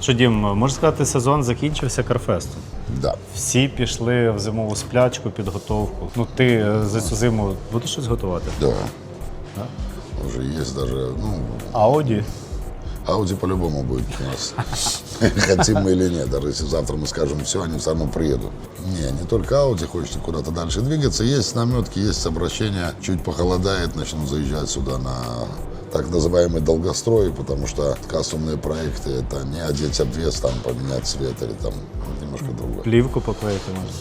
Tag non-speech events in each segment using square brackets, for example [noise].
Що, Дім, можна сказати, сезон закінчився Карфестом. Да. Всі пішли в зимову сплячку, підготовку. Ну, ти е, за цю зиму будеш щось готувати? Да. Уже есть даже, ну, Ауді. Ауди по-любому будет у нас. Хотим мы или нет. Даже если завтра мы скажем все, они все равно приедут. Не, не только Ауди, хочется куда-то дальше двигаться. Есть наметки, есть обращения. Чуть похолодает, начнут заезжать сюда на так называемый долгострой, потому что кастомные проекты это не одеть обвес, там поменять цвет или там немножко другое. Плівку поклеїти можна.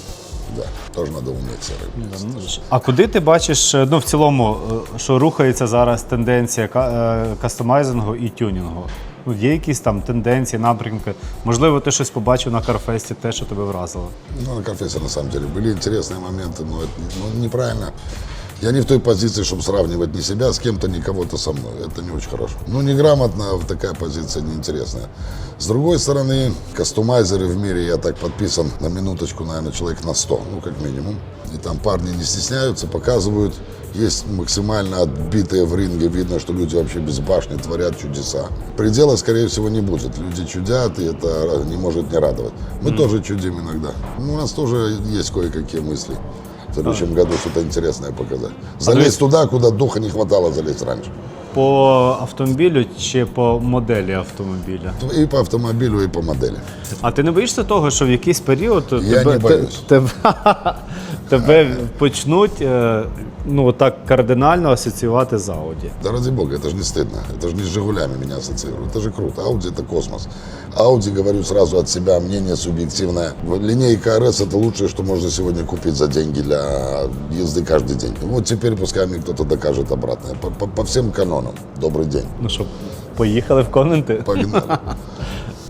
Да, тоже надо уметь серый. А куди ти бачиш, е, ну в цілому, е, що рухається зараз тенденція ка- е, кастомайзингу і тюнінгу? Ну, є якісь там тенденції, напрямки? Можливо, ти щось побачив на Карфесті, те, що тебе вразило. Ну, на конфессе на самом деле были интересные моменты, но это ну, неправильно. Я не в той позиции, чтобы сравнивать ни себя с кем-то, ни кого-то со мной. Это не очень хорошо. Ну, неграмотно, такая позиция неинтересная. С другой стороны, кастомайзеры в мире, я так подписан на минуточку, наверное, человек на 100, ну, как минимум. И там парни не стесняются, показывают. Есть максимально отбитые в ринге, видно, что люди вообще без башни творят чудеса. Предела, скорее всего, не будет. Люди чудят, и это не может не радовать. Мы тоже чудим иногда. У нас тоже есть кое-какие мысли. В следующем году что-то интересное показать. Залезть туда, куда духа не хватало залезть раньше По автомобілю чи по моделі автомобіля? И по автомобилю, и по модели. А ти не боїшся того, що в якийсь період Я не боюсь. те- тебе, [laughs] тебе почнуть е, ну так кардинально асоціювати з Ауді? Да ради бога, это же не стыдно. Это же не с «Жигулями» меня ассоциируют. Это же круто. Ауди – это космос. Ауди, говорю сразу от себя, мнение субъективное. В- Линейка РС – это лучшее, что можно сегодня купить за деньги для езды каждый день. Вот теперь пускай мне кто-то докажет обратное. По, по- по всем канонам. Добрый день. Ну що, поїхали в коменти? Погнали. [laughs]